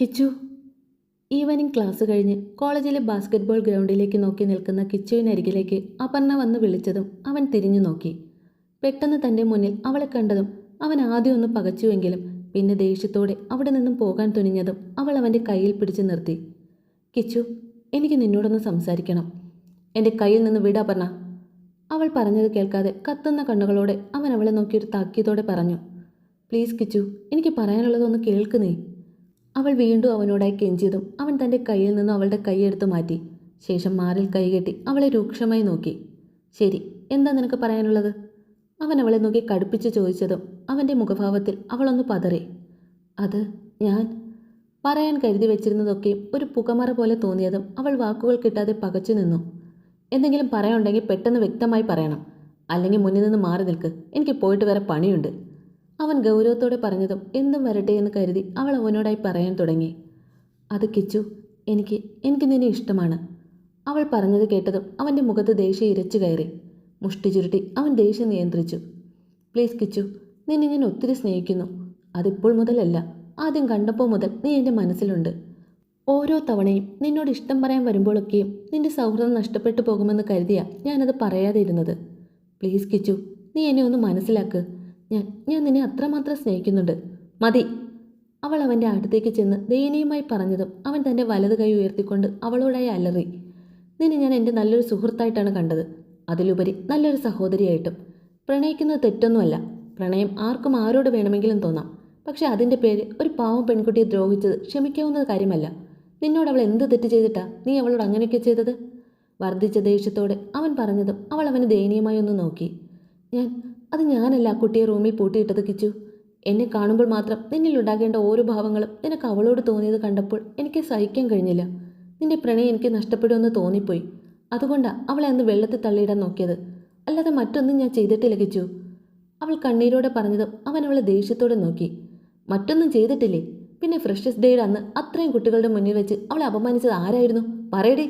Kichu. Evening class കഴിഞ്ഞ് കോളേജിലെ basketball ഗ്രൗണ്ടിലേക്ക് നോക്കി നിൽക്കുന്ന കിച്ചുവിനരികിലേക്ക് അപർണ വന്ന് വിളിച്ചതും അവൻ തിരിഞ്ഞു നോക്കി. പെട്ടെന്ന് തന്റെ മുന്നിൽ അവളെ കണ്ടതും അവൻ ആദ്യം ഒന്ന് പകച്ചുവെങ്കിലും പിന്നെ ദേഷ്യത്തോടെ അവിടെ നിന്നും പോകാൻ തുനിഞ്ഞതും അവൾ അവന്റെ കയ്യിൽ പിടിച്ചു നിർത്തി. കിച്ചു എനിക്ക് നിന്നോടൊന്ന് സംസാരിക്കണം. എന്റെ കയ്യിൽ നിന്ന് വിട പറഞ്ഞ അവൾ പറഞ്ഞത് കേൾക്കാതെ കത്തുന്ന കണ്ണുകളോടെ അവൻ അവളെ നോക്കി ഒരു താക്കീതോടെ പറഞ്ഞു. പ്ലീസ് കിച്ചു എനിക്ക് പറയാനുള്ളതൊന്ന് കേൾക്കുന്നേ അവൾ വീണ്ടും അവനോടായി കെഞ്ചിയതും അവൻ തന്റെ കയ്യിൽ നിന്നും അവളുടെ കൈയെടുത്ത് മാറ്റി. ശേഷം മാറിൽ കൈകെട്ടി അവളെ രൂക്ഷമായി നോക്കി. ശരി എന്താ നിനക്ക് പറയാനുള്ളത്? അവൻ അവളെ നോക്കി കടുപ്പിച്ച് ചോദിച്ചതും അവന്റെ മുഖഭാവത്തിൽ അവളൊന്ന് പതറി. അത് ഞാൻ പറയാൻ കരുതി വെച്ചിരുന്നതൊക്കെയും ഒരു പുകമറ പോലെ തോന്നിയതും അവൾ വാക്കുകൾ കിട്ടാതെ പകച്ചു നിന്നു. എന്തെങ്കിലും പറയാനുണ്ടെങ്കിൽ പെട്ടെന്ന് വ്യക്തമായി പറയണം. അല്ലെങ്കിൽ മുന്നിൽ നിന്ന് മാറി നിൽക്ക്. എനിക്ക് പോയിട്ട് വരെ പണിയുണ്ട്. അവൻ ഗൗരവത്തോടെ പറഞ്ഞതും എന്തും വരട്ടെ എന്ന് കരുതി അവൾ അവനോടായി പറയാൻ തുടങ്ങി. അത് കിച്ചു എനിക്ക് എനിക്ക് നിന്നെ ഇഷ്ടമാണ്. അവൾ പറഞ്ഞത് കേട്ടതും അവന്റെ മുഖത്ത് ദേഷ്യം ഇരച്ചു കയറി. മുഷ്ടി ചുരുട്ടി അവൻ ദേഷ്യം നിയന്ത്രിച്ചു. പ്ലീസ് കിച്ചു നിന്നെ ഞാൻ ഒത്തിരി സ്നേഹിക്കുന്നു. അതിപ്പോൾ മുതലല്ല ആദ്യം കണ്ടപ്പോൾ മുതൽ നീ എന്റെ മനസ്സിലുണ്ട്. ഓരോ തവണയും നിന്നോട് ഇഷ്ടം പറയാൻ വരുമ്പോഴൊക്കെയും നിന്റെ സൗഹൃദം നഷ്ടപ്പെട്ടു പോകുമെന്ന് കരുതിയാ ഞാനത് പറയാതെ ഇരുന്നത്. പ്ലീസ് കിച്ചു നീ എന്നെ ഒന്ന് മനസ്സിലാക്ക്. ഞാൻ ഞാൻ നിന്നെ അത്രമാത്രം സ്നേഹിക്കുന്നുണ്ട്. മതി. അവൾ അവന്റെ അടുത്തേക്ക് ചെന്ന് ദയനീയമായി പറഞ്ഞതും അവൻ തന്റെ വലത് കൈ ഉയർത്തിക്കൊണ്ട് അവളോടായി അലറി. നിന്നെ ഞാൻ എന്റെ നല്ലൊരു സുഹൃത്തായിട്ടാണ് കണ്ടത്. അതിലുപരി നല്ലൊരു സഹോദരിയായിട്ടും. പ്രണയിക്കുന്നത് തെറ്റൊന്നുമല്ല. പ്രണയം ആർക്കും ആരോട് വേണമെങ്കിലും തോന്നാം. പക്ഷേ അതിന്റെ പേര് ഒരു പാവം പെൺകുട്ടിയെ ദ്രോഹിച്ചത് ക്ഷമിക്കാവുന്ന കാര്യമല്ല. നിന്നോട് അവൾ എന്ത് തെറ്റ് ചെയ്തിട്ടാ നീ അവളോട് അങ്ങനെയൊക്കെ ചെയ്തത്? വർദ്ധിച്ച ദേഷ്യത്തോടെ അവൻ പറഞ്ഞതും അവൾ അവന് ദയനീയമായി ഒന്ന് നോക്കി. ഞാൻ അത് ഞാനല്ല ആ കുട്ടിയെ റൂമിൽ പൂട്ടിയിട്ടത് കിച്ചു. എന്നെ കാണുമ്പോൾ മാത്രം നിന്നിൽ ഉണ്ടാകേണ്ട ഓരോ ഭാവങ്ങളും നിനക്ക് അവളോട് തോന്നിയത് കണ്ടപ്പോൾ എനിക്ക് സഹിക്കാൻ കഴിഞ്ഞില്ല. നിന്റെ പ്രണയം എനിക്ക് നഷ്ടപ്പെടുമെന്ന് തോന്നിപ്പോയി. അതുകൊണ്ടാണ് അവളെ അന്ന് വെള്ളത്തിൽ തള്ളിയിടാൻ നോക്കിയത്. അല്ലാതെ മറ്റൊന്നും ഞാൻ ചെയ്തിട്ടില്ല കിച്ചു. അവൾ കണ്ണീരോടെ പറഞ്ഞതും അവൻ അവളെ ദേഷ്യത്തോടെ നോക്കി. മറ്റൊന്നും ചെയ്തിട്ടില്ലേ? പിന്നെ ഫ്രഷസ് ഡേയുടെ അന്ന് അത്രയും കുട്ടികളുടെ മുന്നിൽ വെച്ച് അവളെ അപമാനിച്ചത് ആരായിരുന്നു? പറയടേ.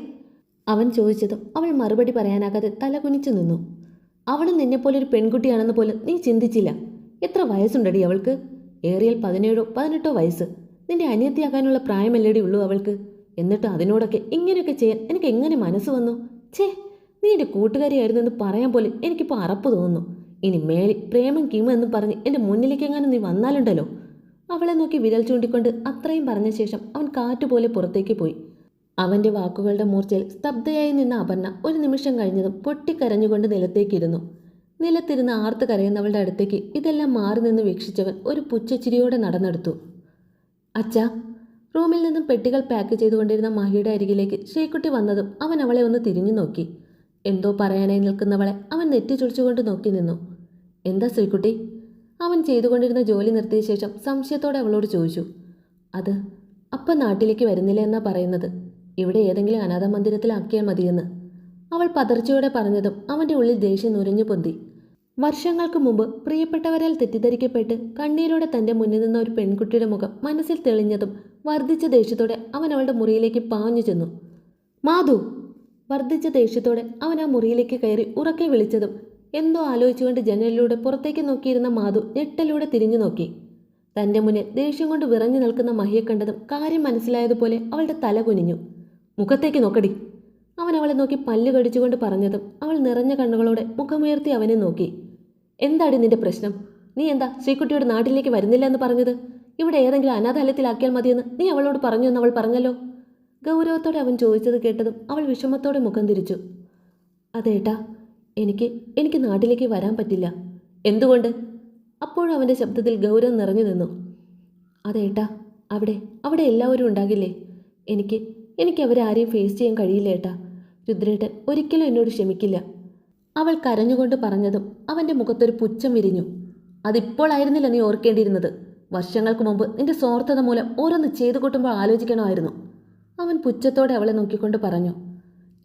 അവൻ ചോദിച്ചതും അവൾ മറുപടി പറയാനാകാതെ തല കുനിച്ചു നിന്നു. അവളും നിന്നെപ്പോലെ ഒരു പെൺകുട്ടിയാണെന്ന് പോലും നീ ചിന്തിച്ചില്ല. എത്ര വയസ്സുണ്ടടി അവൾക്ക്? ഏറിയാൽ പതിനേഴോ പതിനെട്ടോ വയസ്സ്. നിന്റെ അനിയത്തിയാകാനുള്ള പ്രായമല്ലേടി ഉള്ളൂ അവൾക്ക്. എന്നിട്ട് അതിനോടൊക്കെ ഇങ്ങനെയൊക്കെ ചെയ്യാൻ എനിക്ക് എങ്ങനെ മനസ്സ് വന്നു? ഛേ നീ എന്റെ കൂട്ടുകാരിയായിരുന്നു എന്ന് പറയാൻ പോലും എനിക്കിപ്പോൾ അറപ്പ് തോന്നുന്നു. ഇനി മേലി പ്രേമം കീമ എന്ന് പറഞ്ഞ് എന്റെ മുന്നിലേക്കെങ്ങാനും നീ വന്നാലുണ്ടല്ലോ? അവളെ നോക്കി വിരൽ ചൂണ്ടിക്കൊണ്ട് അത്രയും പറഞ്ഞ ശേഷം അവൻ കാറ്റുപോലെ പുറത്തേക്ക് പോയി. അവന്റെ വാക്കുകളുടെ മൂർച്ചയിൽ സ്തബ്ധയായി നിന്ന അപർണ ഒരു നിമിഷം കഴിഞ്ഞതും പൊട്ടിക്കരഞ്ഞുകൊണ്ട് നിലത്തേക്കിരുന്നു. നിലത്തിരുന്ന് ആർത്ത് കരയുന്നവളുടെ അടുത്തേക്ക് ഇതെല്ലാം മാറി നിന്ന് വീക്ഷിച്ചവൻ ഒരു പുച്ഛച്ചിരിയോടെ നടന്നെടുത്തു. അച്ഛാ റൂമിൽ നിന്നും പെട്ടികൾ പാക്ക് ചെയ്തുകൊണ്ടിരുന്ന മഹിയുടെ അരികിലേക്ക് ശ്രീക്കുട്ടി വന്നതും അവൻ അവളെ ഒന്ന് തിരിഞ്ഞു നോക്കി. എന്തോ പറയാനായി നിൽക്കുന്നവളെ അവൻ നെറ്റി ചുളിച്ചുകൊണ്ട് നോക്കി നിന്നു. എന്താ ശ്രീക്കുട്ടി അവൻ ചെയ്തുകൊണ്ടിരുന്ന ജോലി നിർത്തിയ ശേഷം സംശയത്തോടെ അവളോട് ചോദിച്ചു. അത് അപ്പം നാട്ടിലേക്ക് വരുന്നില്ല എന്നാ പറയുന്നത്. ഇവിടെ ഏതെങ്കിലും അനാഥ മന്ദിരത്തിലാക്കിയാൽ മതിയെന്ന്. അവൾ പതർച്ചയോടെ പറഞ്ഞതും അവന്റെ ഉള്ളിൽ ദേഷ്യം നുരഞ്ഞു പൊന്തി. വർഷങ്ങൾക്ക് മുമ്പ് പ്രിയപ്പെട്ടവരാൽ തെറ്റിദ്ധരിക്കപ്പെട്ട് കണ്ണീരോടെ തന്റെ മുന്നിൽ നിന്ന ഒരു പെൺകുട്ടിയുടെ മുഖം മനസ്സിൽ തെളിഞ്ഞതും വർദ്ധിച്ച ദേഷ്യത്തോടെ അവൻ അവളുടെ മുറിയിലേക്ക് പാഞ്ഞു ചെന്നു. മാധു! വർദ്ധിച്ച ദേഷ്യത്തോടെ അവൻ ആ മുറിയിലേക്ക് കയറി ഉറക്കെ വിളിച്ചതും എന്തോ ആലോചിച്ചുകൊണ്ട് ജനലിലൂടെ പുറത്തേക്ക് നോക്കിയിരുന്ന മാധു ഞെട്ടലൂടെ തിരിഞ്ഞു നോക്കി. തന്റെ മുന്നിൽ ദേഷ്യം കൊണ്ട് വിറഞ്ഞു നിൽക്കുന്ന മഹിയെ കണ്ടതും കാര്യം മനസ്സിലായതുപോലെ അവളുടെ തല കുനിഞ്ഞു. മുഖത്തേക്ക് നോക്കടി. അവൻ അവളെ നോക്കി പല്ല് കടിച്ചുകൊണ്ട് പറഞ്ഞതും അവൾ നിറഞ്ഞ കണ്ണുകളോടെ മുഖമുയർത്തി അവനെ നോക്കി. എന്താടി നിന്റെ പ്രശ്നം? നീ എന്താ ശ്രീകുട്ടിയുടെ നാട്ടിലേക്ക് വരുന്നില്ല എന്ന് പറഞ്ഞത്? ഇവിടെ ഏതെങ്കിലും അനാഥാലയത്തിലാക്കിയാൽ മതിയെന്ന് നീ അവളോട് പറഞ്ഞു എന്ന് അവൾ പറഞ്ഞല്ലോ? ഗൗരവത്തോടെ അവൻ ചോദിച്ചത് കേട്ടതും അവൾ വിഷമത്തോടെ മുഖം തിരിച്ചു. അതേട്ടാ എനിക്ക് എനിക്ക് നാട്ടിലേക്ക് വരാൻ പറ്റില്ല. എന്തുകൊണ്ട്? അപ്പോഴും അവന്റെ ശബ്ദത്തിൽ ഗൗരവം നിറഞ്ഞു നിന്നു. അതേട്ടാ അവിടെ അവിടെ എല്ലാവരും ഉണ്ടാകില്ലേ? എനിക്ക് എനിക്ക് അവരാരെയും ഫേസ് ചെയ്യാൻ കഴിയില്ല ഏട്ടാ. രുദ്രേട്ടൻ ഒരിക്കലും എന്നോട് ക്ഷമിക്കില്ല. അവൾ കരഞ്ഞുകൊണ്ട് പറഞ്ഞതും അവന്റെ മുഖത്തൊരു പുച്ഛം വിരിഞ്ഞു. അതിപ്പോഴായിരുന്നില്ല നീ ഓർക്കേണ്ടിയിരുന്നത്. വർഷങ്ങൾക്ക് മുമ്പ് നിന്റെ സ്വാർത്ഥത മൂലം ഓരോന്ന് ചെയ്തു കൂട്ടുമ്പോൾ ആലോചിക്കണമായിരുന്നു. അവൻ പുച്ഛത്തോടെ അവളെ നോക്കിക്കൊണ്ട് പറഞ്ഞു.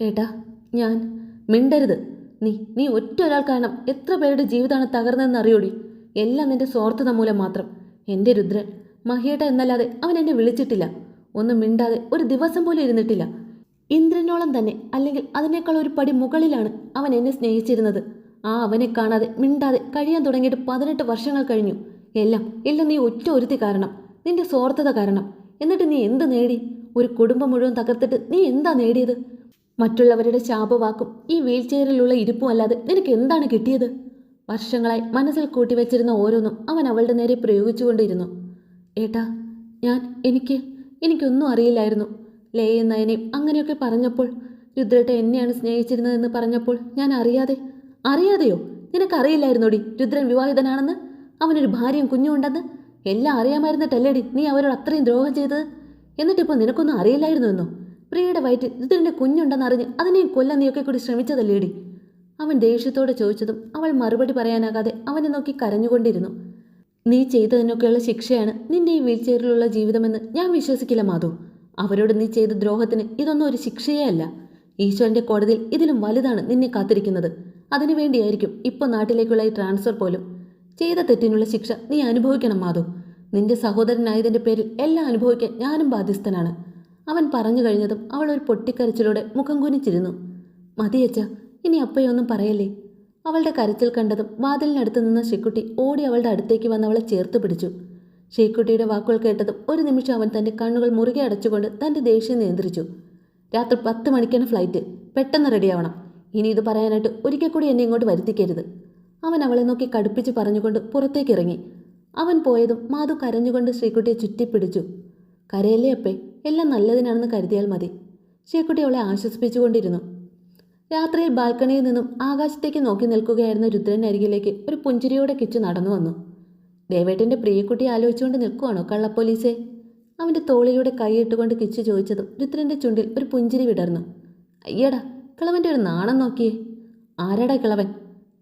ഏട്ടാ ഞാൻ മിണ്ടരുത്. നീ നീ ഒറ്റ ഒരാൾ കാരണം എത്ര പേരുടെ ജീവിതമാണ് തകർന്നതെന്ന് അറിയോടി. എല്ലാം നിന്റെ സ്വാർത്ഥത മൂലം മാത്രം. എന്റെ രുദ്രൻ മഹിയേട്ട എന്നല്ലാതെ അവൻ എന്നെ വിളിച്ചിട്ടില്ല. ഒന്നും മിണ്ടാതെ ഒരു ദിവസം പോലും ഇരുന്നിട്ടില്ല. ഇന്ദ്രനോളം തന്നെ അല്ലെങ്കിൽ അതിനേക്കാൾ ഒരു പടി മുകളിലാണ് അവൻ എന്നെ സ്നേഹിച്ചിരുന്നത്. ആ അവനെ കാണാതെ മിണ്ടാതെ കഴിയാൻ തുടങ്ങിയിട്ട് പതിനെട്ട് വർഷങ്ങൾ കഴിഞ്ഞു. എല്ലാം എല്ലാം നീ ഒറ്റ ഒരുത്തി കാരണം നിന്റെ സ്വാർത്ഥത കാരണം. എന്നിട്ട് നീ എന്ത് നേടി? ഒരു കുടുംബം മുഴുവൻ തകർത്തിട്ട് നീ എന്താ നേടിയത്? മറ്റുള്ളവരുടെ ശാപവാക്കും ഈ വീൽ ചെയറിലുള്ള ഇരിപ്പും അല്ലാതെ നിനക്ക് എന്താണ് കിട്ടിയത്? വർഷങ്ങളായി മനസ്സിൽ കൂട്ടിവെച്ചിരുന്ന ഓരോന്നും അവൻ അവളുടെ നേരെ പ്രയോഗിച്ചുകൊണ്ടിരുന്നു. ഏട്ടാ ഞാൻ എനിക്ക് എനിക്കൊന്നും അറിയില്ലായിരുന്നു. ലേ നയനെയും അങ്ങനെയൊക്കെ പറഞ്ഞപ്പോൾ രുദ്രേട്ട എന്നെയാണ് സ്നേഹിച്ചിരുന്നതെന്ന് പറഞ്ഞപ്പോൾ ഞാൻ അറിയാതെ അറിയാതെയോ? നിനക്കറിയില്ലായിരുന്നോടി രുദ്രൻ വിവാഹിതനാണെന്ന്? അവനൊരു ഭാര്യയും കുഞ്ഞും ഉണ്ടെന്ന് എല്ലാം അറിയാമായിരുന്നിട്ടല്ലേടി നീ അവരോട് അത്രയും ദ്രോഹം ചെയ്തത്? എന്നിട്ടിപ്പോൾ നിനക്കൊന്നും അറിയില്ലായിരുന്നു എന്നോ പ്രിയയുടെ വയറ്റിൽ രുദ്രന്റെ കുഞ്ഞുണ്ടെന്നറിഞ്ഞ് അതിനെയും കൊല്ലാൻ നീയൊക്കെ കൂടി ശ്രമിച്ചതല്ലേടി? അവൻ ദേഷ്യത്തോടെ ചോദിച്ചതും അവൾ മറുപടി പറയാനാകാതെ അവനെ നോക്കി കരഞ്ഞുകൊണ്ടിരുന്നു. നീ ചെയ്തതിനൊക്കെയുള്ള ശിക്ഷയാണ് നിന്റെ ഈ വീൽചെയറിലുള്ള ജീവിതമെന്ന് ഞാൻ വിശ്വസിക്കില്ല മാധു. അവരോട് നീ ചെയ്ത ദ്രോഹത്തിന് ഇതൊന്നും ഒരു ശിക്ഷയേ അല്ല. ഈശ്വരന്റെ കോടതിയിൽ ഇതിലും വലുതാണ് നിന്നെ കാത്തിരിക്കുന്നത്. അതിനുവേണ്ടിയായിരിക്കും ഇപ്പോൾ നാട്ടിലേക്കുള്ള ഈ ട്രാൻസ്ഫർ പോലും. ചെയ്ത തെറ്റിനുള്ള ശിക്ഷ നീ അനുഭവിക്കണം മാധു. നിന്റെ സഹോദരനായതിന്റെ പേരിൽ എല്ലാം അനുഭവിക്കാൻ ഞാനും ബാധ്യസ്ഥനാണ്. അവൻ പറഞ്ഞു കഴിഞ്ഞതും അവൾ ഒരു പൊട്ടിക്കരച്ചിലൂടെ മുഖം കുനിച്ചിരുന്നു. മതിയച്ച ഇനി അപ്പയൊന്നും പറയല്ലേ? അവളുടെ കരച്ചിൽ കണ്ടതും വാതിലിനടുത്ത് നിന്ന ശ്രീക്കുട്ടി ഓടി അവളുടെ അടുത്തേക്ക് വന്ന് അവളെ ചേർത്ത് പിടിച്ചു. ശ്രീക്കുട്ടിയുടെ വാക്കുകൾ കേട്ടതും ഒരു നിമിഷം അവൻ തന്റെ കണ്ണുകൾ മുറുകെ അടച്ചുകൊണ്ട് തന്റെ ദേഷ്യം നിയന്ത്രിച്ചു. രാത്രി പത്ത് മണിക്കാണ് ഫ്ലൈറ്റ് പെട്ടെന്ന് റെഡിയാവണം ഇനി ഇത് പറയാനായിട്ട് ഒരിക്കൽ കൂടി എന്നെ ഇങ്ങോട്ട് വരുത്തിക്കരുത്. അവൻ അവളെ നോക്കി കടുപ്പിച്ച് പറഞ്ഞുകൊണ്ട് പുറത്തേക്ക് ഇറങ്ങി. അവൻ പോയതും മാധു കരഞ്ഞുകൊണ്ട് ശ്രീക്കുട്ടിയെ ചുറ്റിപ്പിടിച്ചു കരയല്ലേ അപ്പേ? എല്ലാം നല്ലതിനാണെന്ന് കരുതിയാൽ മതി. ശ്രീക്കുട്ടി അവളെ ആശ്വസിപ്പിച്ചുകൊണ്ടിരുന്നു. രാത്രിയിൽ ബാൽക്കണിയിൽ നിന്നും ആകാശത്തേക്ക് നോക്കി നിൽക്കുകയായിരുന്ന രുദ്രന്റെ അരികിലേക്ക് ഒരു പുഞ്ചിരിയോടെ കിച്ചു നടന്നു വന്നു. ദേവേട്ടന്റെ പ്രിയക്കുട്ടി ആലോചിച്ചുകൊണ്ട് നിൽക്കുവാണോ കള്ളപ്പോലീസേ? അവന്റെ തോളിലൂടെ കൈയിട്ടുകൊണ്ട് കിച്ചു ചോദിച്ചതും രുദ്രന്റെ ചുണ്ടിൽ ഒരു പുഞ്ചിരി വിടർന്നു. അയ്യടാ കിളവന്റെ ഒരു നാണം നോക്കിയേ. ആരാടാ കിളവൻ?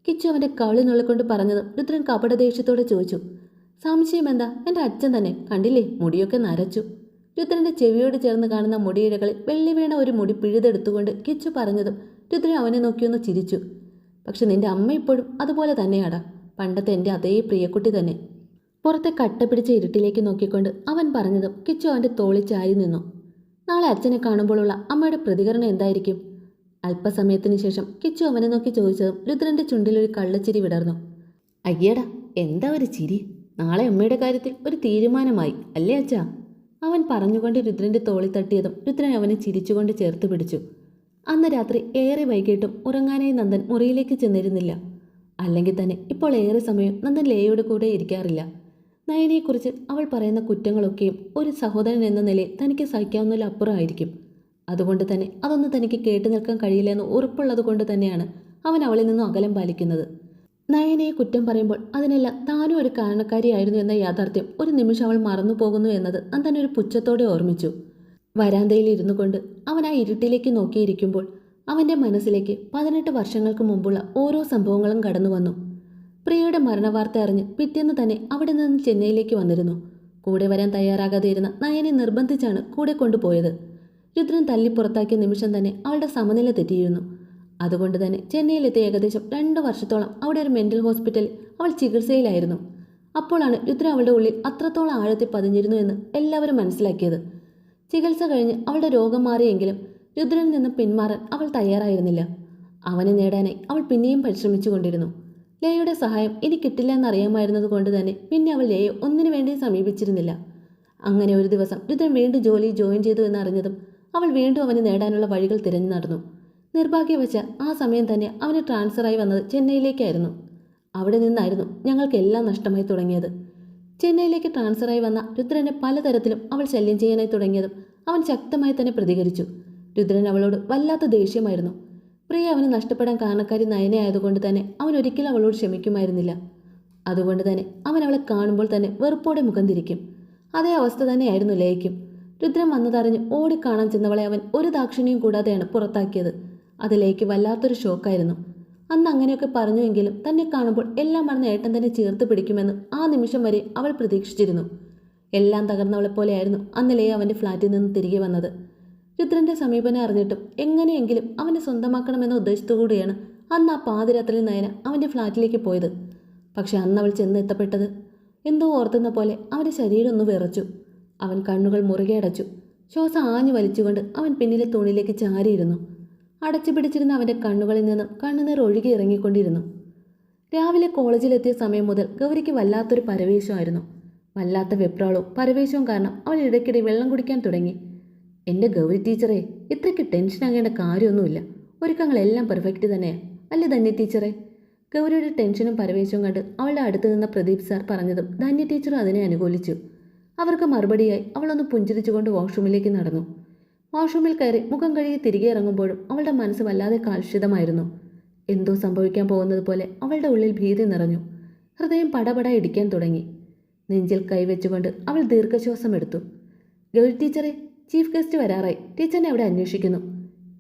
കിച്ചു അവന്റെ കവിളി നുള്ളിക്കൊണ്ട് പറഞ്ഞതും രുദ്രൻ കപടദേഷ്യത്തോടെ ചോദിച്ചു. സംശയം എന്താ? എന്റെ അച്ഛൻ തന്നെ. കണ്ടില്ലേ? മുടിയൊക്കെ നരച്ചു. രുദ്രന്റെ ചെവിയോട് ചേർന്ന് കാണുന്ന മുടിയിഴകളിൽ വെള്ളി വീണ ഒരു മുടി പിഴുതെടുത്തുകൊണ്ട് കിച്ചു പറഞ്ഞതും രുദ്രൻ അവനെ നോക്കിയൊന്ന് ചിരിച്ചു. പക്ഷെ നിന്റെ അമ്മ ഇപ്പോഴും അതുപോലെ തന്നെയാടാ. പണ്ടത്തെ എന്റെ അതേ പ്രിയക്കുട്ടി തന്നെ. പുറത്തെ കട്ട പിടിച്ച ഇരുട്ടിലേക്ക് നോക്കിക്കൊണ്ട് അവൻ പറഞ്ഞതും കിച്ചു അവന്റെ തോളി ചാരി നിന്നു. നാളെ അച്ഛനെ കാണുമ്പോഴുള്ള അമ്മയുടെ പ്രതികരണം എന്തായിരിക്കും? അല്പസമയത്തിന് ശേഷം കിച്ചു അവനെ നോക്കി ചോദിച്ചതും രുദ്രന്റെ ചുണ്ടിലൊരു കള്ളച്ചിരി വിടർന്നു. അയ്യടാ എന്താ ഒരു ചിരി? നാളെ അമ്മയുടെ കാര്യത്തിൽ ഒരു തീരുമാനമായി അല്ലേ അച്ഛാ? അവൻ പറഞ്ഞുകൊണ്ട് രുദ്രന്റെ തോളി തട്ടിയതും രുദ്രൻ അവനെ ചിരിച്ചുകൊണ്ട് ചേർത്ത് പിടിച്ചു. അന്ന് രാത്രി ഏറെ വൈകിട്ടും ഉറങ്ങാനായി നന്ദൻ മുറിയിലേക്ക് ചെന്നിരുന്നില്ല. അല്ലെങ്കിൽ തന്നെ ഇപ്പോൾ ഏറെ സമയം നന്ദൻ ലേയുടെ കൂടെ ഇരിക്കാറില്ല. നയനയെക്കുറിച്ച് അവൾ പറയുന്ന കുറ്റങ്ങളൊക്കെയും ഒരു സഹോദരൻ എന്ന നിലയിൽ തനിക്ക് സഹിക്കാവുന്നതിലപ്പുറമായിരിക്കും അതുകൊണ്ട് തന്നെ അതൊന്നും തനിക്ക് കേട്ടു നിൽക്കാൻ കഴിയില്ലെന്ന് ഉറപ്പുള്ളത് കൊണ്ട് തന്നെയാണ് അവൻ അവളിൽ നിന്നും അകലം പാലിക്കുന്നത്. നയനയെ കുറ്റം പറയുമ്പോൾ അതിനെല്ലാം താനും ഒരു കാരണക്കാരിയായിരുന്നു എന്ന യാഥാർത്ഥ്യം ഒരു നിമിഷം അവൾ മറന്നു പോകുന്നു എന്നത് നന്ദൻ ഒരു പുച്ഛത്തോടെ ഓർമ്മിച്ചു. വരാന്തയിൽ ഇരുന്നു കൊണ്ട് അവൻ ആ ഇരുട്ടിലേക്ക് നോക്കിയിരിക്കുമ്പോൾ അവന്റെ മനസ്സിലേക്ക് പതിനെട്ട് വർഷങ്ങൾക്ക് മുമ്പുള്ള ഓരോ സംഭവങ്ങളും കടന്നു വന്നു. പ്രിയയുടെ മരണവാർത്ത അറിഞ്ഞ് പിറ്റേന്ന് തന്നെ അവിടെ നിന്ന് ചെന്നൈയിലേക്ക് വന്നിരുന്നു. കൂടെ വരാൻ തയ്യാറാകാതെ ഇരുന്ന നയനെ നിർബന്ധിച്ചാണ് കൂടെ കൊണ്ടുപോയത്. രുദ്രൻ തല്ലി പുറത്താക്കിയ നിമിഷം തന്നെ അവളുടെ സമനില തെറ്റിയിരുന്നു. അതുകൊണ്ട് തന്നെ ചെന്നൈയിലെത്തി ഏകദേശം രണ്ട് വർഷത്തോളം അവിടെ ഒരു മെന്റൽ ഹോസ്പിറ്റലിൽ അവൾ ചികിത്സയിലായിരുന്നു. അപ്പോഴാണ് രുദ്ര അവളുടെ ഉള്ളിൽ അത്രത്തോളം ആഴത്തിൽ പതിഞ്ഞിരുന്നു എന്ന് എല്ലാവരും മനസ്സിലാക്കിയത്. ചികിത്സ കഴിഞ്ഞ് അവളുടെ രോഗം മാറിയെങ്കിലും രുദ്രനിൽ നിന്ന് പിന്മാറാൻ അവൾ തയ്യാറായിരുന്നില്ല. അവനെ നേടാനായി അവൾ പിന്നെയും പരിശ്രമിച്ചു കൊണ്ടിരുന്നു. ലേയുടെ സഹായം ഇനി കിട്ടില്ല എന്നറിയാമായിരുന്നത് കൊണ്ട് തന്നെ പിന്നെ അവൾ ലേയെ ഒന്നിനു വേണ്ടിയും സമീപിച്ചിരുന്നില്ല. അങ്ങനെ ഒരു ദിവസം രുദ്രൻ വീണ്ടും ജോലി ജോയിൻ ചെയ്തു എന്നറിഞ്ഞതും അവൾ വീണ്ടും അവന് നേടാനുള്ള വഴികൾ തിരഞ്ഞു നടന്നു. നിർഭാഗ്യവശ ആ സമയം തന്നെ അവന് ട്രാൻസ്ഫറായി വന്നത് ചെന്നൈയിലേക്കായിരുന്നു. അവിടെ നിന്നായിരുന്നു ഞങ്ങൾക്കെല്ലാം നഷ്ടമായി തുടങ്ങിയത്. ചെന്നൈയിലേക്ക് ട്രാൻസ്ഫറായി വന്ന രുദ്രനെ പലതരത്തിലും അവൾ ശല്യം ചെയ്യാനായി തുടങ്ങിയതും അവൻ ശക്തമായി തന്നെ പ്രതികരിച്ചു. രുദ്രൻ അവളോട് വല്ലാത്ത ദേഷ്യമായിരുന്നു. പ്രിയ അവന് നഷ്ടപ്പെടാൻ കാരണക്കാരി നയനയായതുകൊണ്ട് തന്നെ അവൻ ഒരിക്കലും അവളോട് ക്ഷമിക്കുമായിരുന്നില്ല. അതുകൊണ്ട് തന്നെ അവൻ അവളെ കാണുമ്പോൾ തന്നെ വെറുപ്പോടെ മുഖം തിരിക്കും. അതേ അവസ്ഥ തന്നെയായിരുന്നു ലയയ്ക്കും. രുദ്രൻ വന്നതറിഞ്ഞ് ഓടിക്കാണാൻ ചെന്നവളെ അവൻ ഒരു ദാക്ഷിണ്യം കൂടാതെയാണ് പുറത്താക്കിയത്. അത് ലയയ്ക്ക് വല്ലാത്തൊരു ഷോക്കായിരുന്നു അന്ന് അങ്ങനെയൊക്കെ പറഞ്ഞുവെങ്കിലും തന്നെ കാണുമ്പോൾ എല്ലാം മറന്ന് ഏട്ടൻ തന്നെ ചേർത്ത് പിടിക്കുമെന്ന് ആ നിമിഷം വരെ അവൾ പ്രതീക്ഷിച്ചിരുന്നു. എല്ലാം തകർന്നവളെ പോലെയായിരുന്നു അന്നലേ അവന്റെ ഫ്ലാറ്റിൽ നിന്ന് തിരികെ വന്നത്. രുദ്രന്റെ സമീപനം അറിഞ്ഞിട്ടും എങ്ങനെയെങ്കിലും അവനെ സ്വന്തമാക്കണമെന്ന ഉദ്ദേശത്തോടുകൂടിയാണ് അന്ന് ആ പാതിരാത്രി നയന അവന്റെ ഫ്ലാറ്റിലേക്ക് പോയത്. പക്ഷെ അന്ന് അവൾ ചെന്ന് എത്തപ്പെട്ടത് എന്തോ ഓർത്തുന്ന പോലെ അവന്റെ ശരീരം ഒന്ന് വിറച്ചു. അവൻ കണ്ണുകൾ മുറുകെ അടച്ചു. ശ്വാസം ആഞ്ഞു വലിച്ചുകൊണ്ട് അവൻ പിന്നിലെ തൂണിലേക്ക് ചാരിയിരുന്നു. അടച്ചു പിടിച്ചിരുന്ന അവന്റെ കണ്ണുകളിൽ നിന്നും കണ്ണുനീർ ഒഴുകി ഇറങ്ങിക്കൊണ്ടിരുന്നു. രാവിലെ കോളേജിലെത്തിയ സമയം മുതൽ ഗൗരിക്ക് വല്ലാത്തൊരു പരവേശമായിരുന്നു. വല്ലാത്ത വെപ്രാളവും പരവേശവും കാരണം അവൾ ഇടയ്ക്കിടെ വെള്ളം കുടിക്കാൻ തുടങ്ങി. എന്റെ ഗൗരി ടീച്ചറെ ഇത്രയ്ക്ക് ടെൻഷൻ ആകേണ്ട കാര്യമൊന്നുമില്ല. ഒരുക്കങ്ങളെല്ലാം പെർഫെക്റ്റ് തന്നെയാണ് അല്ലേ ധന്യ ടീച്ചറെ? ഗൗരിയുടെ ടെൻഷനും പരവേശവും കണ്ട് അവളുടെ അടുത്ത് നിന്ന പ്രദീപ് സാർ പറഞ്ഞതും ധന്യ ടീച്ചറും അതിനെ അനുകൂലിച്ചു. അവർക്ക് മറുപടിയായി അവളൊന്ന് പുഞ്ചിരിച്ചുകൊണ്ട് വാഷ്റൂമിലേക്ക് നടന്നു. വാഷ്റൂമിൽ കയറി മുഖം കഴുകി തിരികെ ഇറങ്ങുമ്പോഴും അവളുടെ മനസ്സ് വല്ലാതെ കാൽഷിതമായിരുന്നു. എന്തോ സംഭവിക്കാൻ പോകുന്നത് പോലെ അവളുടെ ഉള്ളിൽ ഭീതി നിറഞ്ഞു. ഹൃദയം പടപട ഇടിക്കാൻ തുടങ്ങി. നെഞ്ചിൽ കൈവച്ചുകൊണ്ട് അവൾ ദീർഘശ്വാസം എടുത്തു. ഗൗരി ടീച്ചറെ ചീഫ് ഗസ്റ്റ് വരാറായി. ടീച്ചറിനെ അവിടെ അന്വേഷിക്കുന്നു.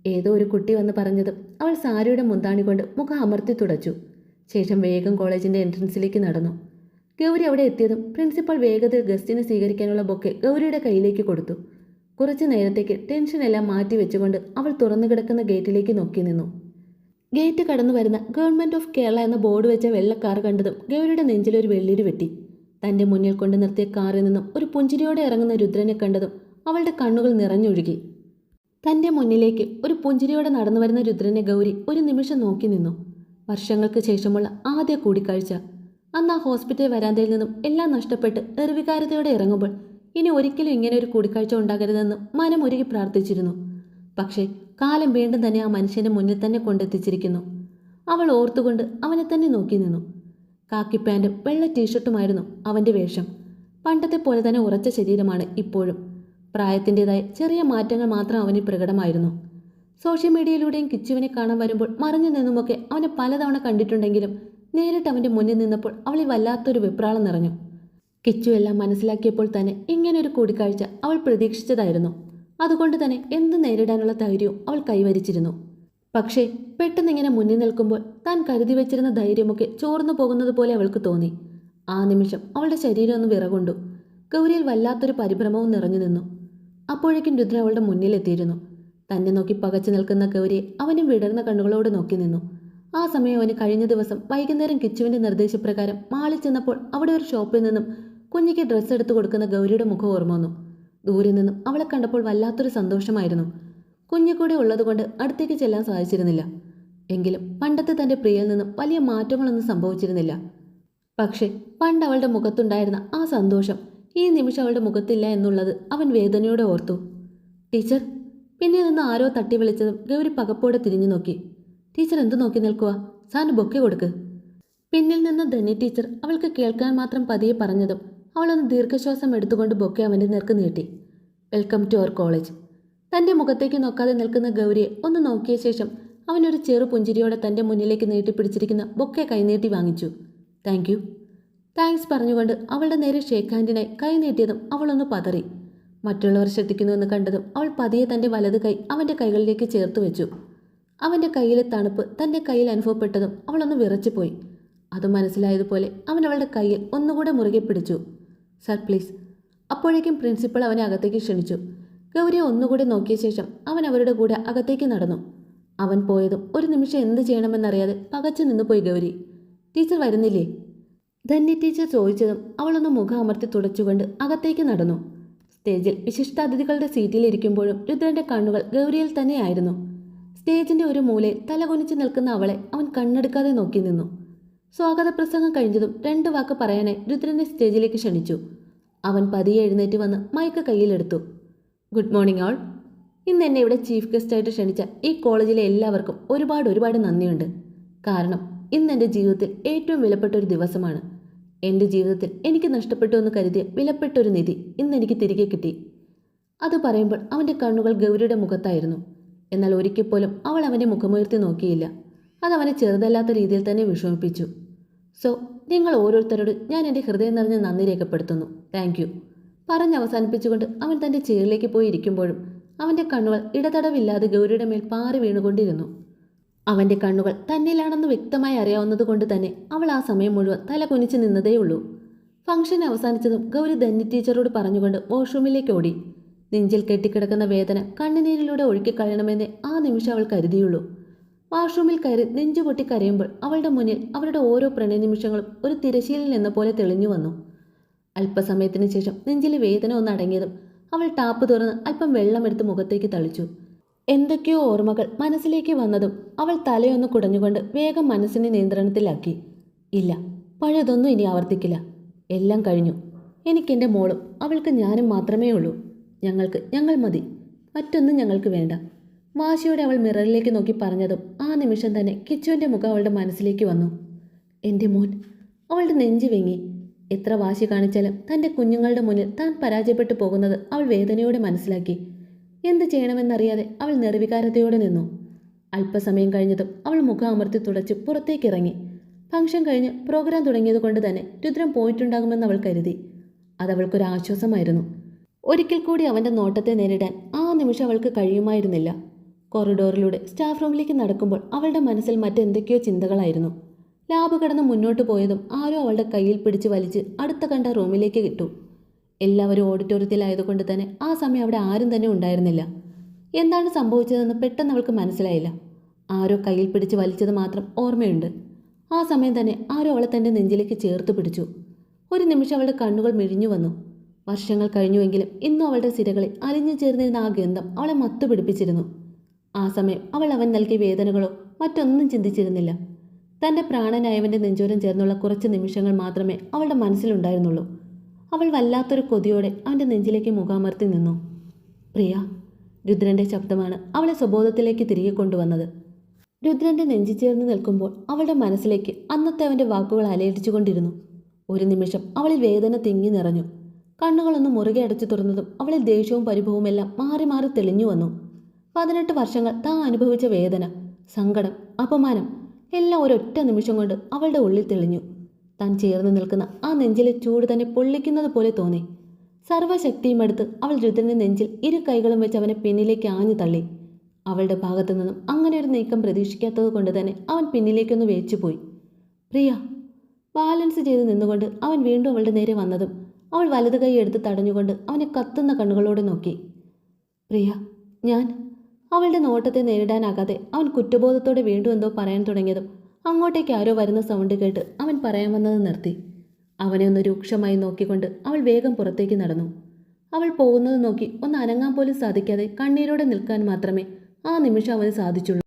ഏതോ ഒരു കുട്ടി വന്ന് പറഞ്ഞതും അവൾ സാരിയുടെ മുന്താണി കൊണ്ട് മുഖം അമർത്തി തുടച്ചു. ശേഷം വേഗം കോളേജിന്റെ എൻട്രൻസിലേക്ക് നടന്നു. ഗൗരി അവിടെ എത്തിയതും പ്രിൻസിപ്പൽ വേഗത്തിൽ ഗസ്റ്റിനെ സ്വീകരിക്കാനുള്ള ബൊക്കെ ഗൗരിയുടെ കയ്യിലേക്ക് കൊടുത്തു. കുറച്ചു നേരത്തേക്ക് ടെൻഷനെല്ലാം മാറ്റി വെച്ചുകൊണ്ട് അവൾ തുറന്നു കിടക്കുന്ന ഗേറ്റിലേക്ക് നോക്കി നിന്നു. ഗേറ്റ് കടന്നു വരുന്ന ഗവൺമെന്റ് ഓഫ് കേരള എന്ന ബോർഡ് വെച്ച വെള്ളക്കാർ കാർ കണ്ടതും ഗൗരിയുടെ നെഞ്ചിലൊരു വെള്ളിരി വെട്ടി. തന്റെ മുന്നിൽ കൊണ്ടു നിർത്തിയ കാറിൽ നിന്നും ഒരു പുഞ്ചിരിയോടെ ഇറങ്ങുന്ന രുദ്രനെ കണ്ടതും അവളുടെ കണ്ണുകൾ നിറഞ്ഞൊഴുകി. തന്റെ മുന്നിലേക്ക് ഒരു പുഞ്ചിരിയോടെ നടന്നു വരുന്ന രുദ്രനെ ഗൗരി ഒരു നിമിഷം നോക്കി നിന്നു. വർഷങ്ങൾക്ക് ശേഷമുള്ള ആദ്യ കൂടിക്കാഴ്ച. അന്ന് ആ ഹോസ്പിറ്റൽ വരാന്തയിൽ നിന്നും എല്ലാം നഷ്ടപ്പെട്ട് നിർവികാരതയോടെ ഇറങ്ങുമ്പോൾ ഇനി ഒരിക്കലും ഇങ്ങനെ ഒരു കൂടിക്കാഴ്ച ഉണ്ടാകരുതെന്ന് മനമൊരുകി പ്രാർത്ഥിച്ചിരുന്നു. പക്ഷേ കാലം വീണ്ടും തന്നെ ആ മനുഷ്യനെ മുന്നിൽ തന്നെ കൊണ്ടെത്തിച്ചിരിക്കുന്നു. അവൾ ഓർത്തുകൊണ്ട് അവനെ തന്നെ നോക്കി നിന്നു. കാക്കി പാന്റും വെള്ള ടീഷർട്ടുമായിരുന്നു അവന്റെ വേഷം. പണ്ടത്തെ പോലെ തന്നെ ഉറച്ച ശരീരമാണ് ഇപ്പോഴും. പ്രായത്തിന്റെതായ ചെറിയ മാറ്റങ്ങൾ മാത്രം അവന് പ്രകടമായിരുന്നു. സോഷ്യൽ മീഡിയയിലൂടെയും കിച്ചുവിനെ കാണാൻ വരുമ്പോൾ മറിഞ്ഞു നിന്നുമൊക്കെ അവനെ പലതവണ കണ്ടിട്ടുണ്ടെങ്കിലും നേരിട്ട് അവന്റെ മുന്നിൽ നിന്നപ്പോൾ അവളിൽ വല്ലാത്തൊരു വിപ്രാളം നിറഞ്ഞു. കിച്ചു എല്ലാം മനസ്സിലാക്കിയപ്പോൾ തന്നെ ഇങ്ങനൊരു കൂടിക്കാഴ്ച അവൾ പ്രതീക്ഷിച്ചതായിരുന്നു. അതുകൊണ്ട് തന്നെ എന്ത് നേരിടാനുള്ള ധൈര്യവും അവൾ കൈവരിച്ചിരുന്നു. പക്ഷേ പെട്ടെന്ന് ഇങ്ങനെ മുന്നിൽ നിൽക്കുമ്പോൾ താൻ കരുതി വെച്ചിരുന്ന ധൈര്യമൊക്കെ ചോർന്നു പോകുന്നത് പോലെ അവൾക്ക് തോന്നി. ആ നിമിഷം അവളുടെ ശരീരം ഒന്ന് വിറകൊണ്ടു. ഗൗരിയിൽ വല്ലാത്തൊരു പരിഭ്രമവും നിറഞ്ഞു നിന്നു. അപ്പോഴേക്കും രുദ്ര അവളുടെ മുന്നിലെത്തിയിരുന്നു. തന്നെ നോക്കി പകച്ചു നിൽക്കുന്ന ഗൗരിയെ അവനും വിടർന്ന കണ്ണുകളോട് നോക്കി നിന്നു. ആ സമയം അവന് കഴിഞ്ഞ ദിവസം വൈകുന്നേരം കിച്ചുവിന്റെ നിർദ്ദേശപ്രകാരം മാളിൽ ചെന്നപ്പോൾ അവിടെ ഒരു ഷോപ്പിൽ നിന്നും കുഞ്ഞിക്ക് ഡ്രസ്സ് എടുത്തു കൊടുക്കുന്ന ഗൗരിയുടെ മുഖം ഓർമ്മ വന്നു. ദൂരെ നിന്നും അവളെ കണ്ടപ്പോൾ വല്ലാത്തൊരു സന്തോഷമായിരുന്നു. കുഞ്ഞു കൂടെ ഉള്ളതുകൊണ്ട് അടുത്തേക്ക് ചെല്ലാൻ സാധിച്ചിരുന്നില്ല. എങ്കിലും പണ്ടത്തെ തന്റെ പ്രിയയിൽ നിന്നും വലിയ മാറ്റങ്ങളൊന്നും സംഭവിച്ചിരുന്നില്ല. പക്ഷേ പണ്ട് അവളുടെ മുഖത്തുണ്ടായിരുന്ന ആ സന്തോഷം ഈ നിമിഷം അവളുടെ മുഖത്തില്ല എന്നുള്ളത് അവൻ വേദനയോടെ ഓർത്തു. ടീച്ചർ പിന്നെ നിന്ന് ആരോ തട്ടി വിളിച്ചതും ഗൗരി പകപ്പോടെ തിരിഞ്ഞു നോക്കി. ടീച്ചർ എന്തു നോക്കി നിൽക്കുക സാറിന് ബൊക്കെ കൊടുക്ക്. പിന്നിൽ നിന്ന് ധന്യ ടീച്ചർ അവൾക്ക് കേൾക്കാൻ മാത്രം പതിയെ പറഞ്ഞതും അവളൊന്ന് ദീർഘശ്വാസം എടുത്തുകൊണ്ട് ബൊക്കെ അവന്റെ നേർക്ക് നീട്ടി. വെൽക്കം ടു അവർ കോളേജ് തന്റെ മുഖത്തേക്ക് നോക്കാതെ നിൽക്കുന്ന ഗൗരിയെ ഒന്ന് നോക്കിയ ശേഷം അവനൊരു ചെറു പുഞ്ചിരിയോടെ തന്റെ മുന്നിലേക്ക് നീട്ടിപ്പിടിച്ചിരിക്കുന്ന ബൊക്കെ കൈനീട്ടി വാങ്ങിച്ചു. താങ്ക് യു താങ്ക്സ് പറഞ്ഞുകൊണ്ട് അവളുടെ നേരെ ഷേക്ക് ഹാൻഡിനായി കൈ നീട്ടിയതും അവളൊന്ന് പതറി. മറ്റുള്ളവർ ശ്രദ്ധിക്കുന്നുവെന്ന് കണ്ടതും അവൾ പതിയെ തന്റെ വലത് കൈ അവന്റെ കൈകളിലേക്ക് ചേർത്ത് വെച്ചു. അവന്റെ കയ്യിലെ തണുപ്പ് തന്റെ കയ്യിൽ അനുഭവപ്പെട്ടതും അവളൊന്ന് വിറച്ചുപോയി. അത് മനസ്സിലായതുപോലെ അവൻ അവളുടെ കയ്യിൽ ഒന്നുകൂടെ മുറുകെ പിടിച്ചു. Sir please. അപ്പോഴേക്കും പ്രിൻസിപ്പൾ അവനെ അകത്തേക്ക് ക്ഷണിച്ചു. ഗൗരിയെ ഒന്നുകൂടി നോക്കിയ ശേഷം അവൻ അവരുടെ കൂടെ അകത്തേക്ക് നടന്നു. അവൻ പോയതും ഒരു നിമിഷം എന്ത് ചെയ്യണമെന്നറിയാതെ പകച്ചു നിന്ന് പോയി ഗൗരി. ടീച്ചർ വരുന്നില്ലേ? ധന്യ ടീച്ചർ ചോദിച്ചതും അവളൊന്ന് മുഖം അമർത്തി തുടച്ചുകൊണ്ട് അകത്തേക്ക് നടന്നു. സ്റ്റേജിൽ വിശിഷ്ടാതിഥികളുടെ സീറ്റിലിരിക്കുമ്പോഴും രുദ്രന്റെ കണ്ണുകൾ ഗൗരിയിൽ തന്നെയായിരുന്നു. സ്റ്റേജിന്റെ ഒരു മൂലയിൽ തലകുനിച്ച് നിൽക്കുന്ന അവളെ അവൻ കണ്ണെടുക്കാതെ നോക്കി നിന്നു. സ്വാഗത പ്രസംഗം കഴിഞ്ഞതും രണ്ട് വാക്ക് പറയാനായി രുദ്രനെ സ്റ്റേജിലേക്ക് ക്ഷണിച്ചു. അവൻ പതിയെ എഴുന്നേറ്റ് വന്ന് മൈക്ക് കയ്യിലെടുത്തു. Good morning all. ഇന്ന് എന്നെ ഇവിടെ ചീഫ് ഗസ്റ്റായിട്ട് ക്ഷണിച്ച ഈ കോളേജിലെ എല്ലാവർക്കും ഒരുപാട് ഒരുപാട് നന്ദിയുണ്ട്. കാരണം ഇന്ന് എന്റെ ജീവിതത്തിൽ ഏറ്റവും വിലപ്പെട്ട ഒരു ദിവസമാണ്. എന്റെ ജീവിതത്തിൽ എനിക്ക് നഷ്ടപ്പെട്ടു എന്ന് കരുതിയ വിലപ്പെട്ട ഒരു നിധി ഇന്ന് എനിക്ക് തിരികെ കിട്ടി. അത് പറയുമ്പോൾ അവന്റെ കണ്ണുകൾ ഗൗരിയുടെ മുഖത്തായിരുന്നു. എന്നാൽ ഒരിക്കൽ പോലും അവൾ അവന്റെ മുഖമുയർത്തി നോക്കിയില്ല. അതവനെ ചെറുതല്ലാത്ത രീതിയിൽ തന്നെ വിഷമിപ്പിച്ചു. സോ നിങ്ങൾ ഓരോരുത്തരോട് ഞാൻ എന്റെ ഹൃദയം നിറഞ്ഞ നന്ദി രേഖപ്പെടുത്തുന്നു. താങ്ക് യു പറഞ്ഞ് അവസാനിപ്പിച്ചുകൊണ്ട് അവൻ തന്റെ ചെയറിലേക്ക് പോയി ഇരിക്കുമ്പോഴും അവന്റെ കണ്ണുകൾ ഇടതടവില്ലാതെ ഗൗരിയുടെ മേൽ പാറി വീണുകൊണ്ടിരുന്നു. അവന്റെ കണ്ണുകൾ തന്നിലാണെന്ന് വ്യക്തമായി അറിയാവുന്നതുകൊണ്ട് തന്നെ അവൾ ആ സമയം മുഴുവൻ തല കുനിച്ച് നിന്നതേയുള്ളൂ. ഫംഗ്ഷൻ അവസാനിച്ചതും ഗൗരി ധന്യ ടീച്ചറോട് പറഞ്ഞുകൊണ്ട് വാഷ്റൂമിലേക്ക് ഓടി. നെഞ്ചിൽ കെട്ടിക്കിടക്കുന്ന വേദന കണ്ണുനീരിലൂടെ ഒഴുക്കിക്കളയണമെന്നേ ആ നിമിഷം അവൾ കരുതിയുള്ളൂ. വാഷ്റൂമിൽ കയറി നെഞ്ചുപൊട്ടി കരയുമ്പോൾ അവളുടെ മുന്നിൽ അവരുടെ ഓരോ പ്രണയനിമിഷങ്ങളും ഒരു തിരശീലിൽ എന്ന പോലെ തെളിഞ്ഞു വന്നു. അല്പസമയത്തിന് ശേഷം നെഞ്ചിലെ വേദന ഒന്ന് അടങ്ങിയതും അവൾ ടാപ്പ് തുറന്ന് അല്പം വെള്ളമെടുത്ത് മുഖത്തേക്ക് തളിച്ചു. എന്തൊക്കെയോ ഓർമ്മകൾ മനസ്സിലേക്ക് വന്നതും അവൾ തലയൊന്ന് കുടഞ്ഞുകൊണ്ട് വേഗം മനസ്സിനെ നിയന്ത്രണത്തിലാക്കി. ഇല്ല പഴയതൊന്നും ഇനി ആവർത്തിക്കില്ല. എല്ലാം കഴിഞ്ഞു. എനിക്കെന്റെ മോളും അവൾക്ക് ഞാനും മാത്രമേ ഉള്ളൂ ഞങ്ങൾക്ക് ഞങ്ങൾ മതി. മറ്റൊന്നും ഞങ്ങൾക്ക് വേണ്ട. വാശിയോടെ അവൾ മിററിലേക്ക് നോക്കി പറഞ്ഞതും ആ നിമിഷം തന്നെ കിച്ചുവിന്റെ മുഖം അവളുടെ മനസ്സിലേക്ക് വന്നു. എന്റെ മോൻ അവളുടെ നെഞ്ചു വെങ്ങി. എത്ര വാശി കാണിച്ചാലും തന്റെ കുഞ്ഞുങ്ങളുടെ മുന്നിൽ താൻ പരാജയപ്പെട്ടു പോകുന്നത് അവൾ വേദനയോടെ മനസ്സിലാക്കി. എന്ത് ചെയ്യണമെന്നറിയാതെ അവൾ നിർവികാരതയോടെ നിന്നു. അല്പസമയം കഴിഞ്ഞതും അവൾ മുഖം അമർത്തി തുടച്ച് പുറത്തേക്കിറങ്ങി ഫംഗ്ഷൻ കഴിഞ്ഞ് പ്രോഗ്രാം തുടങ്ങിയത് കൊണ്ട് തന്നെ രുദ്രം പോയിട്ടുണ്ടാകുമെന്ന് അവൾ കരുതി. അതവൾക്കൊരു ആശ്വാസമായിരുന്നു. ഒരിക്കൽ കൂടി അവന്റെ നോട്ടത്തെ നേരിടാൻ ആ നിമിഷം അവൾക്ക് കഴിയുമായിരുന്നില്ല. കോറിഡോറിലൂടെ സ്റ്റാഫ് റൂമിലേക്ക് നടക്കുമ്പോൾ അവളുടെ മനസ്സിൽ മറ്റെന്തൊക്കെയോ ചിന്തകളായിരുന്നു. ലാബ് കടന്ന് മുന്നോട്ട് പോയതും ആരോ അവളുടെ കയ്യിൽ പിടിച്ച് വലിച്ച് അടുത്ത കണ്ട റൂമിലേക്ക് കിട്ടു എല്ലാവരും ഓഡിറ്റോറിയത്തിലായതുകൊണ്ട് തന്നെ ആ സമയം അവിടെ ആരും തന്നെ ഉണ്ടായിരുന്നില്ല. എന്താണ് സംഭവിച്ചതെന്ന് പെട്ടെന്ന് അവൾക്ക് മനസ്സിലായില്ല. ആരോ കയ്യിൽ പിടിച്ച് വലിച്ചത് മാത്രം ഓർമ്മയുണ്ട്. ആ സമയം തന്നെ ആരോ അവളെ തന്റെ നെഞ്ചിലേക്ക് ചേർത്ത് പിടിച്ചു. ഒരു നിമിഷം അവളുടെ കണ്ണുകൾ മിഴിഞ്ഞു വന്നു. വർഷങ്ങൾ കഴിഞ്ഞുവെങ്കിലും ഇന്നും അവളുടെ സിരകളിൽ അലിഞ്ഞു ചേർന്നിരുന്ന ആ ഗന്ധം അവളെ മത്തു പിടിപ്പിച്ചിരുന്നു ആ സമയം അവൾ അവൻ നൽകിയ വേദനകളോ മറ്റൊന്നും ചിന്തിച്ചിരുന്നില്ല. തന്റെ പ്രാണനായവന്റെ നെഞ്ചോരം ചേർന്നുള്ള കുറച്ച് നിമിഷങ്ങൾ മാത്രമേ അവളുടെ മനസ്സിലുണ്ടായിരുന്നുള്ളൂ. അവൾ വല്ലാത്തൊരു കൊതിയോടെ അവന്റെ നെഞ്ചിലേക്ക് മുഖാമർത്തി നിന്നു. പ്രിയ രുദ്രന്റെ ശബ്ദമാണ് അവളെ സ്വബോധത്തിലേക്ക് തിരികെ കൊണ്ടുവന്നത്. രുദ്രന്റെ നെഞ്ചി ചേർന്ന് നിൽക്കുമ്പോൾ അവളുടെ മനസ്സിലേക്ക് അന്നത്തെ അവന്റെ വാക്കുകൾ അലയടിച്ചുകൊണ്ടിരുന്നു ഒരു നിമിഷം അവളിൽ വേദന തിങ്ങി നിറഞ്ഞു. കണ്ണുകളൊന്ന് മുറുകെ അടച്ചു തുറന്നതും അവളിൽ ദേഷ്യവും പരിഭവവും എല്ലാം മാറി മാറി തെളിഞ്ഞു വന്നു. പതിനെട്ട് വർഷങ്ങൾ താൻ അനുഭവിച്ച വേദന സങ്കടം അപമാനം എല്ലാം ഒരൊറ്റ നിമിഷം കൊണ്ട് അവളുടെ ഉള്ളിൽ തെളിഞ്ഞു. താൻ ചേർന്ന് നിൽക്കുന്ന ആ നെഞ്ചിലെ ചൂട് തന്നെ പൊള്ളിക്കുന്നത് പോലെ തോന്നി. സർവശക്തിയും എടുത്ത് അവൾ രുദ്രന്റെ നെഞ്ചിൽ ഇരു കൈകളും വെച്ച് അവനെ പിന്നിലേക്ക് ആഞ്ഞു തള്ളി. അവളുടെ ഭാഗത്തു നിന്നും അങ്ങനെ ഒരു നീക്കം പ്രതീക്ഷിക്കാത്തത് കൊണ്ട് തന്നെ അവൻ പിന്നിലേക്കൊന്ന് വേച്ചുപോയി പ്രിയ ബാലൻസ് ചെയ്ത് നിന്നുകൊണ്ട് അവൻ വീണ്ടും അവളുടെ നേരെ വന്നതും അവൾ വലത് കൈ എടുത്ത് തടഞ്ഞുകൊണ്ട് അവനെ കത്തുന്ന കണ്ണുകളോടെ നോക്കി. പ്രിയ ഞാൻ അവളുടെ നോട്ടത്തെ നേരിടാനാകാതെ അവൻ കുറ്റബോധത്തോടെ വീണ്ടും എന്തോ പറയാൻ തുടങ്ങിയതും അങ്ങോട്ടേക്ക് ആരോ വരുന്ന സൗണ്ട് കേട്ട് അവൻ പറയാൻ വന്നത് നിർത്തി. അവനെ ഒന്ന് രൂക്ഷമായി നോക്കിക്കൊണ്ട് അവൾ വേഗം പുറത്തേക്ക് നടന്നു. അവൾ പോകുന്നത് നോക്കി ഒന്ന് അനങ്ങാൻ പോലും സാധിക്കാതെ കണ്ണീരോടെ നിൽക്കാൻ മാത്രമേ ആ നിമിഷം അവന് സാധിച്ചുള്ളൂ.